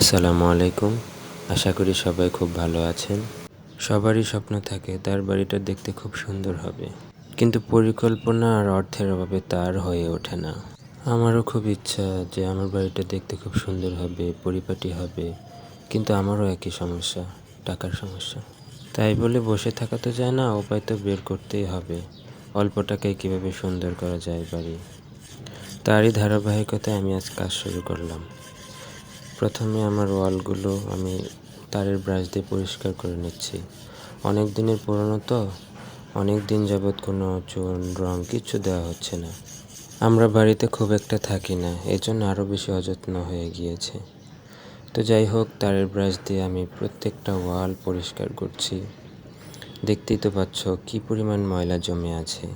আসসালামু আলাইকুম। আশা করি সবাই খুব ভালো আছেন। সবারই স্বপ্ন থাকে তার বাড়িটা দেখতে খুব সুন্দর হবে। কিন্তু পরিকল্পনা আর অর্থের অভাবে তার হয়ে ওঠে না। আমারও খুব ইচ্ছা যে আমার বাড়িটা দেখতে খুব সুন্দর হবে, পরিপাটি হবে। কিন্তু আমারও একই সমস্যা, টাকার সমস্যা। তাই বলে বসে থাকা তো যায় না, উপায় তো বের করতেই হবে। অল্প টাকায় কীভাবে সুন্দর করা যায় বাড়ি? তারই ধারাবাহিকতায় আমি আজ কাজ শুরু করলাম। প্রথমে আমার ওয়ালগুলো আমি তারের ব্রাশ দিয়ে পরিষ্কার করে নিচ্ছি। অনেক দিনের পুরনো তো, অনেক দিন যাবৎ কোনো চুন, রং কিচ্ছু দেওয়া হচ্ছে না। আমরা বাড়িতে খুব একটা থাকি না এই জন্য আরও বেশি অযত্ন হয়ে গিয়েছে। তো যাই হোক, তারের ব্রাশ দিয়ে আমি প্রত্যেকটা ওয়াল পরিষ্কার করছি। দেখতেই তো পাচ্ছ কী পরিমাণ ময়লা জমে আছে।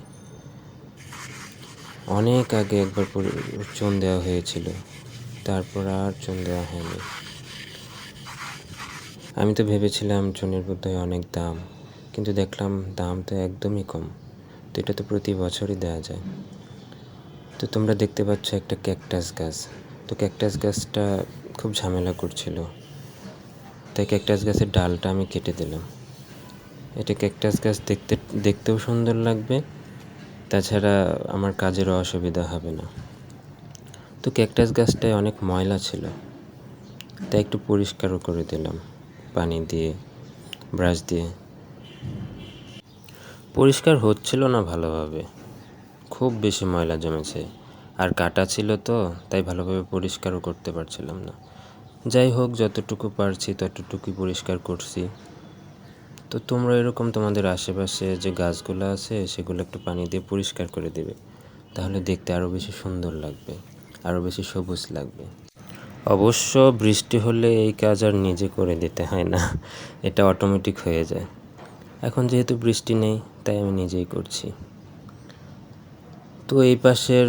অনেক আগে একবার চুন দেওয়া হয়েছিল। তারপর আর চুন দেওয়া হয়নি। আমি তো ভেবেছিলাম চুনের বোধহয় অনেক দাম, কিন্তু দেখলাম দাম তো একদমই কম। তো এটা তো প্রতি বছরই দেওয়া যায়। তো তোমরা দেখতে পাচ্ছ একটা ক্যাকটাস গাছ। তো ক্যাকটাস গাছটা খুব ঝামেলা করছিল। তাই ক্যাকটাস গাছের ডালটা আমি কেটে দিলাম। এটা ক্যাকটাস গাছ দেখতে, দেখতেও সুন্দর লাগবে। তাছাড়া আমার কাজেরও অসুবিধা হবে না। তো ক্যাকটাস গাছটায় অনেক ময়লা ছিল। তাই একটু পরিষ্কারও করে দিলাম। পানি দিয়ে, ব্রাশ দিয়ে। পরিষ্কার হচ্ছিল না ভালোভাবে। খুব বেশি ময়লা জমেছে। আর কাটা ছিল তো, তাই ভালোভাবে পরিষ্কারও করতে পারছিলাম না। যাই হোক, যতটুকু পারছি ততটুকুই পরিষ্কার করছি। তো তোমরা এরকম তোমাদের আশেপাশে যে গাছগুলো আছে, সেগুলো একটু পানি দিয়ে পরিষ্কার করে দেবে। তাহলে দেখতে আরও বেশি সুন্দর লাগবে। আরও বেশি সবুজ লাগবে। অবশ্য বৃষ্টি হলে এই কাজ আর নিজে করে দিতে হয় না, এটা অটোমেটিক হয়ে যায়। এখন যেহেতু বৃষ্টি নেই, তাই আমি নিজেই করছি। তো এই পাশের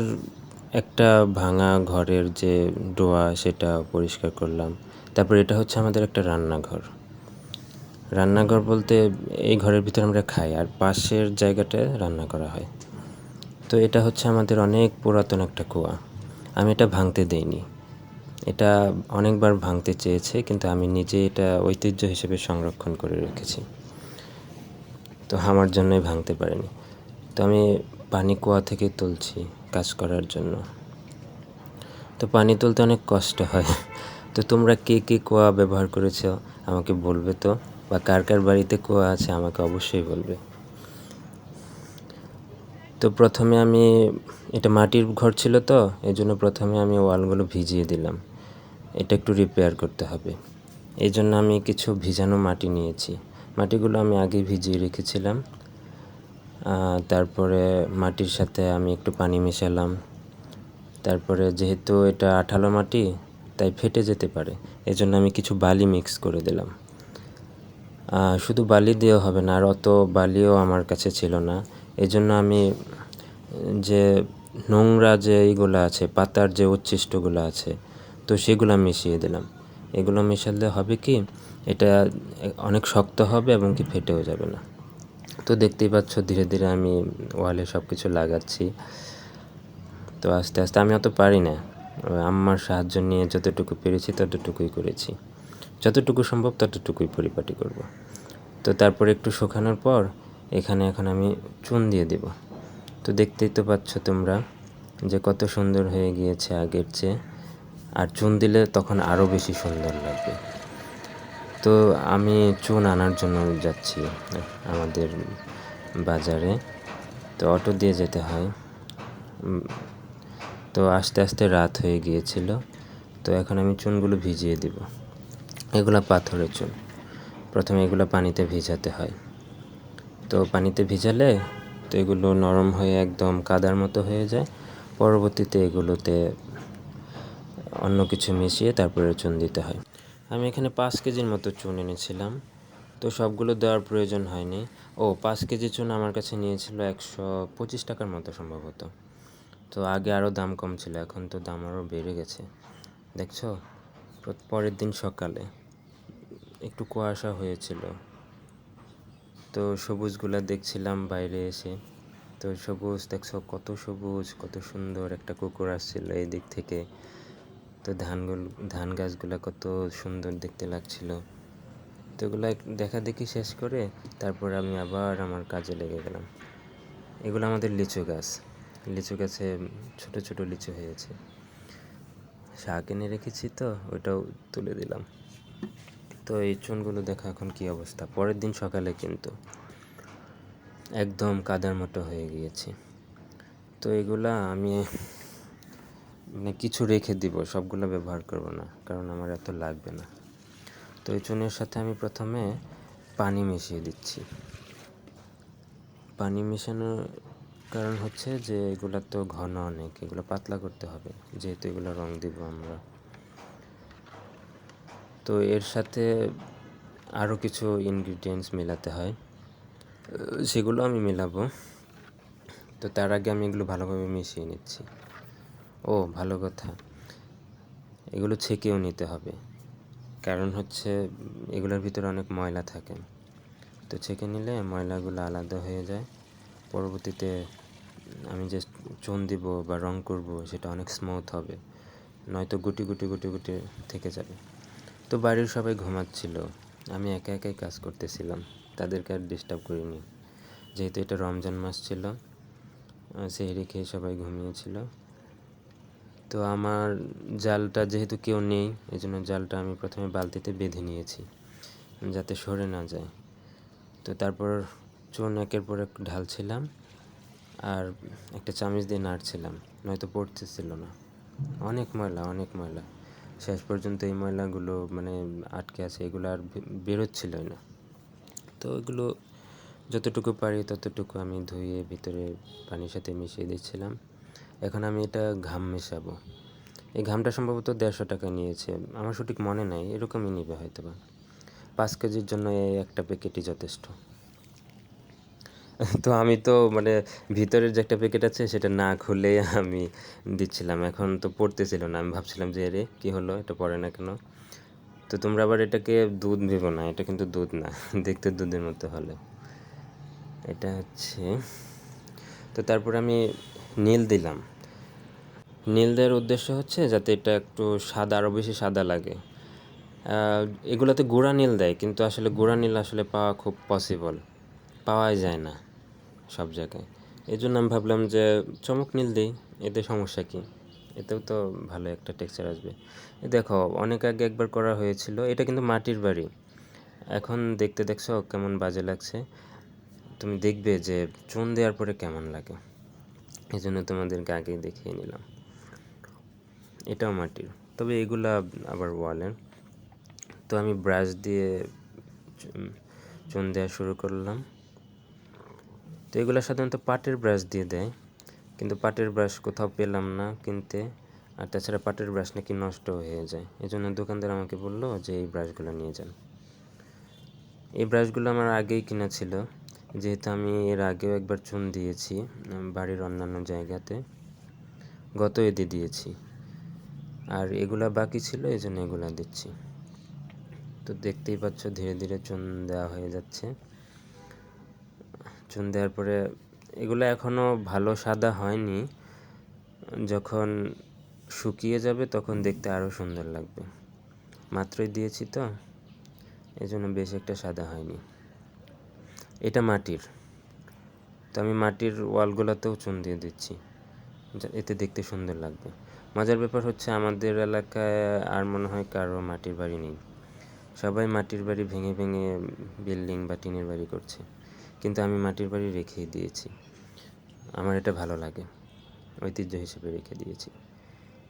একটা ভাঙা ঘরের যে ডোয়া, সেটা পরিষ্কার করলাম। তারপর এটা হচ্ছে আমাদের একটা রান্নাঘর। রান্নাঘর বলতে এই ঘরের ভিতরে আমরা খাই, আর পাশের জায়গাটায় রান্না করা হয়। তো এটা হচ্ছে আমাদের অনেক পুরাতন একটা কুয়া। আমি এটা ভাঙতে দেইনি। এটা অনেকবার ভাঙতে চেয়েছে, কিন্তু আমি নিজে এটা ঐতিহ্য হিসেবে সংরক্ষণ করে রেখেছি। তো আমার জন্যই ভাঙতে পারেনি। তো আমি পানি কুয়া থেকে তুলছি কাজ করার জন্য। তো পানি তুলতে অনেক কষ্ট হয়। তো তোমরা কে কে কুয়া ব্যবহার করেছ আমাকে বলবে তো? বা কার কার বাড়িতে কুয়া আছে আমাকে অবশ্যই বলবে। তো প্রথমে আমি, এটা মাটির ঘর ছিল তো এই জন্য প্রথমে আমি ওয়ালগুলো ভিজিয়ে দিলাম। এটা একটু রিপেয়ার করতে হবে। এই জন্য আমি কিছু ভিজানো মাটি নিয়েছি। মাটিগুলো আমি আগে ভিজিয়ে রেখেছিলাম। তারপরে মাটির সাথে আমি একটু পানি মেশালাম। তারপরে যেহেতু এটা আঠালো মাটি, তাই ফেটে যেতে পারে। এজন্য আমি কিছু বালি মিক্স করে দিলাম। শুধু বালি দিয়েও হবে না, আর অত বালিও আমার কাছে ছিল না। এজন্য আমি যে নোংরা যে এইগুলো আছে, পাতার যে উচ্ছিষ্টগুলো আছে, তো সেগুলো মিশিয়ে দিলাম। এগুলো মেশালে হবে কি, এটা অনেক শক্ত হবে এবং কি ফেটেও যাবে না। তো দেখতেই পাচ্ছ, ধীরে ধীরে আমি ওয়ালে সব কিছু লাগাচ্ছি। তো আস্তে আস্তে আমি অত পারি না। আম্মার সাহায্য নিয়ে যতটুকু পেরেছি ততটুকুই করেছি। যতটুকু সম্ভব ততটুকুই পরিপাটি করব। তো তারপর একটু শুকানোর পর এখানে এখন আমি চুন দিয়ে দেব। তো দেখতেই তো পাচ্ছ তোমরা যে কত সুন্দর হয়ে গিয়েছে আগের চেয়ে। আর চুন দিলে তখন আরও বেশি সুন্দর লাগবে। তো আমি চুন আনার জন্য যাচ্ছি আমাদের বাজারে। তো অটো দিয়ে যেতে হয়। তো আস্তে আস্তে রাত হয়ে গিয়েছিল। তো এখন আমি চুনগুলো ভিজিয়ে দেব। এগুলো পাথরের চুন। প্রথমে এগুলো পানিতে ভিজাতে হয়। তো পানিতে ভিজালে তো এগুলো নরম হয়ে একদম কাদার মতো হয়ে যায়। পরবর্তীতে এগুলোতে অন্য কিছু মিশিয়ে তারপরে চুন দিতে হয়। আমি এখানে পাঁচ কেজির মতো চুন এনেছিলাম। তো সবগুলো দেওয়ার প্রয়োজন হয়নি। ও, পাঁচ কেজি চুন আমার কাছে নিয়েছিল একশো পঁচিশ টাকার মতো সম্ভবত। তো আগে আরও দাম কম ছিল, এখন তো দাম আরও বেড়ে গেছে। দেখছ? পরের দিন সকালে একটু কুয়াশা হয়েছিল। তো সবুজগুলা দেখছিলাম বাইরে এসে। তো সবুজ দেখছ, কত সবুজ, কত সুন্দর একটা কুকুর আসছিল এই দিক থেকে। তো ধানগুলো, ধান গাছগুলো কত সুন্দর দেখতে লাগছিল। তো এগুলো দেখা দেখি শেষ করে তারপর আমি আবার আমার কাজে লেগে গেলাম। এগুলো আমাদের লিচু গাছ। লিচু গাছে ছোট ছোট লিচু হয়েছে। শাক এনে রেখেছি তো ওইটাও তুলে দিলাম। তো এই চুনগুলো দেখা এখন কি অবস্থা। পরের দিন সকালে কিন্তু একদম কাদার মতো হয়ে গিয়েছে। তো এগুলা আমি মানে কিছু রেখে দিব, সবগুলো ব্যবহার করব না, কারণ আমার এত লাগবে না। তো এই চুনের সাথে আমি প্রথমে পানি মিশিয়ে দিচ্ছি। পানি মেশানোর কারণ হচ্ছে যে এগুলো তো ঘন অনেক, এগুলো পাতলা করতে হবে। যেহেতু এগুলো রং দিব আমরা। তো এর সাথে আরও কিছু ইনগ্রিডিয়েন্টস মেলাতে হয়। সেগুলো আমি মেলাবো। তো তার আগে আমি এগুলো ভালোভাবে মিশিয়ে নিচ্ছি। ও, ভালো কথা। এগুলো ছেঁকেও নিতে হবে। কারণ হচ্ছে এগুলোর ভিতরে অনেক ময়লা থাকে। তো ছেঁকে নিলে ময়লাগুলো আলাদা হয়ে যায়। পরবর্তীতে আমি যে চুন দিব বা রং করব, সেটা অনেক স্মুথ হবে। নয়তো গুটি গুটি গুটি গুটি থেকে যাবে। তো বাড়ির সবাই ঘুমাচ্ছিল। আমি একা একাই কাজ করতেছিলাম। তাদেরকে আর ডিস্টার্ব করিনি। যেহেতু এটা রমজান মাস ছিল সেহরি খেয়ে সবাই ঘুমিয়েছিল। তো আমার জালটা যেহেতু কেউ নেই এই জন্য জালটা আমি প্রথমে বালতিতে বেঁধে নিয়েছি, যাতে সরে না যায়। তো তারপর চুন একের পর এক ঢালছিলাম আর একটা চামিচ দিয়ে নাড়ছিলাম, নয়তো পড়তেছিল না। অনেক ময়লা অনেক ময়লা। শেষ পর্যন্ত এই ময়লাগুলো মানে আটকে আছে, এগুলো আর বেরোচ্ছিলই না। তো এগুলো যতটুকু পারি ততটুকু আমি ধুয়ে ভিতরে পানির সাথে মিশিয়ে দিচ্ছিলাম। এখন আমি এটা ঘাম মেশাবো। এই ঘামটা সম্ভবত দেড়শো টাকা নিয়েছে। আমার সঠিক মনে নাই, এরকমই নেবে হয়তো বা পাঁচ কেজির জন্য এই একটা প্যাকেটই যথেষ্ট। তো আমি তো মানে ভিতরের যে একটা প্যাকেট আছে সেটা না খুলে আমি দিচ্ছিলাম। এখন তো পড়তেছিল না। আমি ভাবছিলাম যে রে কী হলো? এটা পড়ে না কেন? তো তোমরা আবার এটাকে দুধ ভেবো না। এটা কিন্তু দুধ না। দেখতে দুধের মতো হলে। এটা হচ্ছে তো তারপর আমি নীল দিলাম। নীল দেওয়ার উদ্দেশ্য হচ্ছে যাতে এটা একটু সাদা আরও বেশি সাদা লাগে। এগুলোতে গুঁড়া নীল দেয়, কিন্তু আসলে গুঁড়া নীল আসলে পাওয়া খুব পসিবল পাওয়াই যায় না। সব জায়গায়। এই জন্য আমি ভাবলাম যে চমক নীল দিই, এতে সমস্যা কী? এতেও তো ভালো একটা টেক্সচার আসবে। দেখো, অনেক আগে একবার করা হয়েছিল, এটা কিন্তু মাটির বাড়ি। এখন দেখতে দেখছ কেমন বাজে লাগছে। তুমি দেখবে যে চুন দেওয়ার পরে কেমন লাগে। এই জন্য তোমাদেরকে আগেই দেখিয়ে নিলাম। এটাও মাটির। তবে এগুলা আবার ওয়ালের। তো আমি ব্রাশ দিয়ে চুন দেওয়া শুরু করলাম। তো এগুলো সাধারণত পাটের ব্রাশ দিয়ে দেয়। কিন্তু পাটের ব্রাশ কোথাও পেলাম না কিনতে। আর তাছাড়া পাটের ব্রাশ নাকি নষ্ট হয়ে যায়। এই জন্য দোকানদার আমাকে বলল যে এই ব্রাশগুলো নিয়ে যান। এই ব্রাশগুলো আমার আগেই কিনা ছিল। যেহেতু আমি এর আগেও একবার চুন দিয়েছি বাড়ির অন্যান্য জায়গাতে। গত এদি দিয়েছি। আর এগুলা বাকি ছিল এই জন্য এগুলা দিচ্ছি। তো দেখতেই পাচ্ছ ধীরে ধীরে চুন দেওয়া হয়ে যাচ্ছে। চুন দেওয়ার পরে এগুলো এখনও ভালো সাদা হয়নি। যখন শুকিয়ে যাবে তখন দেখতে আরও সুন্দর লাগবে। মাত্রই দিয়েছি তো এই জন্য বেশ একটা সাদা হয়নি। এটা মাটির। তো আমি মাটির ওয়ালগুলোতেও চুন দিয়ে দিচ্ছি এতে দেখতে সুন্দর লাগবে। মজার ব্যাপার হচ্ছে আমাদের এলাকায় আর মনে হয় কারও মাটির বাড়ি নেই। সবাই মাটির বাড়ি ভেঙে ভেঙে বিল্ডিং বা টিনের বাড়ি করছে। কিন্তু আমি মাটির বাড়ি রেখেই দিয়েছি। আমার এটা ভালো লাগে, ঐতিহ্য হিসেবে রেখে দিয়েছি।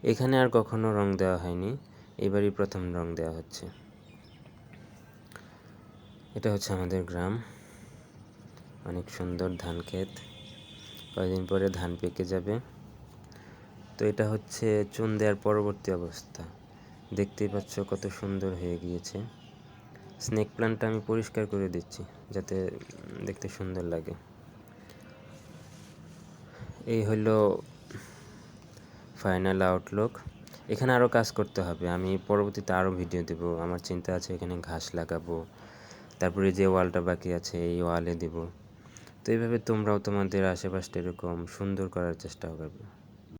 এখানে আর কখনো রং দেওয়া হয়নি, এবারই প্রথম রং দেওয়া হচ্ছে। এটা হচ্ছে আমাদের গ্রাম। অনেক সুন্দর ধান ক্ষেত। কয়েকদিন পরে ধান পেকে যাবে। তো এটা হচ্ছে চুন দেওয়ার পরবর্তী অবস্থা। দেখতেই পাচ্ছ কত সুন্দর হয়ে গিয়েছে। স্নেক প্ল্যান্টটা আমি পরিষ্কার করে দিচ্ছি, যাতে দেখতে সুন্দর লাগে। এই হলো ফাইনাল আউটলুক এখানে আরও কাজ করতে হবে। আমি পরবর্তীতে আরও ভিডিও দেব। আমার চিন্তা আছে এখানে ঘাস লাগাবো। তারপরে যে ওয়ালটা বাকি আছে, এই ওয়ালে দেব। তো এইভাবে তোমরাও তোমাদের আশেপাশটা এরকম সুন্দর করার চেষ্টা করবে।